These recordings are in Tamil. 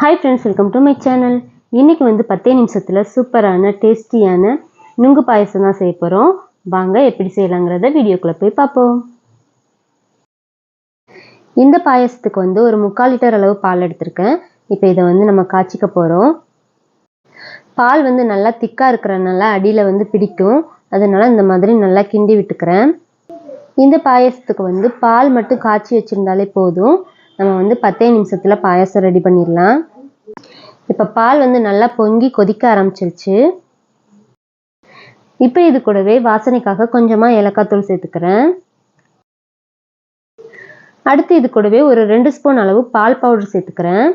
Hi friends welcome to my channel இன்றைக்கி வந்து பத்தே நிமிஷத்தில் சூப்பரான டேஸ்டியான நுங்கு பாயசம் தான் செய்ய போகிறோம் வாங்க எப்படி செய்யலாங்கிறத வீடியோக்குள்ளே போய் பார்ப்போம். இந்த பாயசத்துக்கு வந்து ஒரு முக்கால் லிட்டர் அளவு பால் எடுத்திருக்கேன். இப்போ இதை வந்து நம்ம காய்ச்சிக்க போகிறோம் பால் வந்து நல்லா திக்காக இருக்கிறனால அடியில் வந்து பிடிக்கும். அதனால் இந்த மாதிரி நல்லா கிண்டி விட்டுக்கிறேன். இந்த பாயசத்துக்கு வந்து பால் மட்டும் காய்ச்சி வச்சுருந்தாலே போதும். நம்ம வந்து பத்தே நிமிஷத்தில் பாயாசம் ரெடி பண்ணிடலாம். இப்போ பால் வந்து நல்லா பொங்கி கொதிக்க ஆரம்பிச்சிருச்சு. இப்போ இது கூடவே வாசனைக்காக கொஞ்சமாக ஏலக்காய் தூள் சேர்த்துக்கிறேன். அடுத்து இது கூடவே ஒரு ரெண்டு ஸ்பூன் அளவு பால் பவுடர் சேர்த்துக்கிறேன்.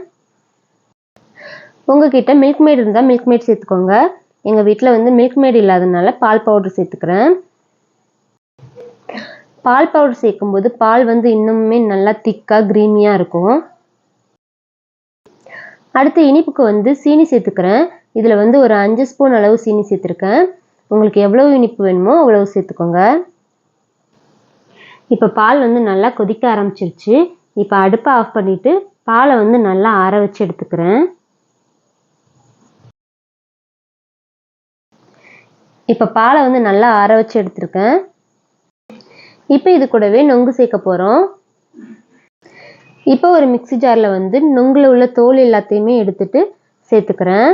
உங்ககிட்ட மில்க் மேட் இருந்தால் மில்க் மேட் சேர்த்துக்கோங்க. எங்கள் வீட்டில் வந்து மில்க் மேட் இல்லாதனால பால் பவுடர் சேர்த்துக்கிறேன். பால் பவுடர் சேர்க்கும்போது பால் வந்து இன்னுமே நல்லா திக்காக க்ரீமியாக இருக்கும். அடுத்து இனிப்புக்கு வந்து சீனி சேர்த்துக்கிறேன். இதில் வந்து ஒரு அஞ்சு ஸ்பூன் அளவு சீனி சேர்த்துருக்கேன். உங்களுக்கு எவ்வளோ இனிப்பு வேணுமோ அவ்வளோ சேர்த்துக்கோங்க. இப்போ பால் வந்து நல்லா கொதிக்க ஆரம்பிச்சிருச்சு. இப்போ அடுப்பை ஆஃப் பண்ணிவிட்டு பாலை வந்து நல்லா ஆற வச்சு எடுத்துக்கிறேன். இப்போ பாலை வந்து நல்லா ஆற வச்சு எடுத்துருக்கேன். இப்போ இது கூடவே நொங்கு சேர்க்க போகிறோம் இப்போ ஒரு மிக்சி ஜாரில் வந்து நொங்கில் உள்ள தோல் எல்லாத்தையுமே எடுத்துட்டு சேர்த்துக்கிறேன்.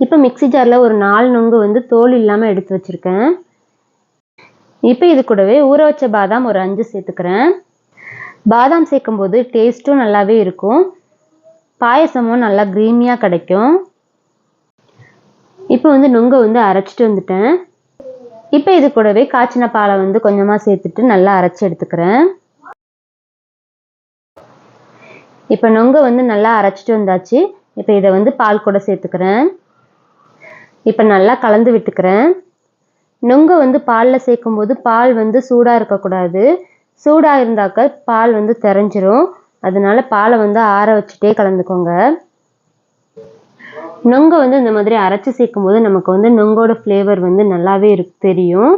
இப்போ மிக்சி ஜாரில் ஒரு நாலு நொங்கு வந்து தோல் இல்லாமல் எடுத்து வச்சுருக்கேன். இப்போ இது கூடவே ஊற வச்ச பாதாம் ஒரு அஞ்சு சேர்த்துக்கிறேன். பாதாம் சேர்க்கும்போது டேஸ்ட்டும் நல்லாவே இருக்கும். பாயசமும் நல்லா க்ரீமியாக கிடைக்கும். இப்போ வந்து நுங்கை வந்து அரைச்சிட்டு வந்துட்டேன். இப்போ இது கூடவே காய்ச்சின பாலை வந்து கொஞ்சமாக சேர்த்துட்டு நல்லா அரைச்சி எடுத்துக்கிறேன். இப்போ நொங்கை வந்து நல்லா அரைச்சிட்டு வந்தாச்சு. இப்போ இதை வந்து பால் கூட சேர்த்துக்கிறேன். இப்போ நல்லா கலந்து விட்டுக்கிறேன். நொங்கு வந்து பாலில் சேர்க்கும்போது பால் வந்து சூடாக இருக்கக்கூடாது. சூடாக இருந்தாக்க பால் வந்து தெரிஞ்சிரும். அதனால பாலை வந்து ஆற வச்சுட்டே கலந்துக்கோங்க. நொங்கை வந்து இந்த மாதிரி அரைச்சி சேர்க்கும் போது நமக்கு வந்து நொங்கோட ஃப்ளேவர் வந்து நல்லாவே இருக்கு தெரியும்.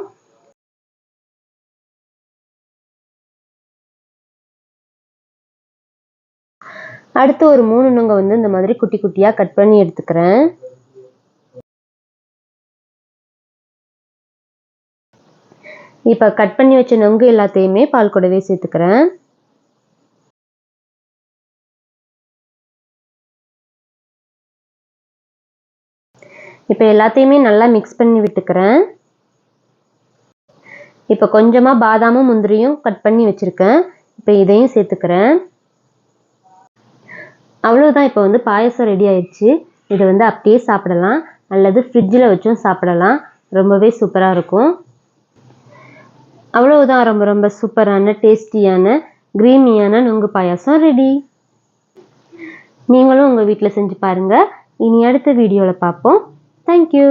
அடுத்து ஒரு மூணு நொங்கை வந்து இந்த மாதிரி குட்டி குட்டியாக கட் பண்ணி எடுத்துக்கிறேன். இப்போ கட் பண்ணி வச்ச நொங்கு எல்லாத்தையுமே பால் கூடவே சேர்த்துக்கிறேன். இப்போ எல்லாத்தையுமே நல்லா மிக்ஸ் பண்ணி விட்டுக்கிறேன். இப்போ கொஞ்சமாக பாதாமும் முந்திரியும் கட் பண்ணி வச்சுருக்கேன். இப்போ இதையும் சேர்த்துக்கிறேன். அவ்வளோதான் இப்போ வந்து பாயசம் ரெடி ஆயிடுச்சு. இதை வந்து அப்படியே சாப்பிடலாம். அல்லது ஃப்ரிட்ஜில் வச்சும் சாப்பிடலாம். ரொம்பவே சூப்பராக இருக்கும். அவ்வளவுதான். ரொம்ப ரொம்ப சூப்பரான டேஸ்டியான க்ரீமியான நுங்கு பாயாசம் ரெடி நீங்களும் உங்கள் வீட்டில் செஞ்சு பாருங்கள் இனி அடுத்த வீடியோவில் பார்ப்போம். தேங்க்யூ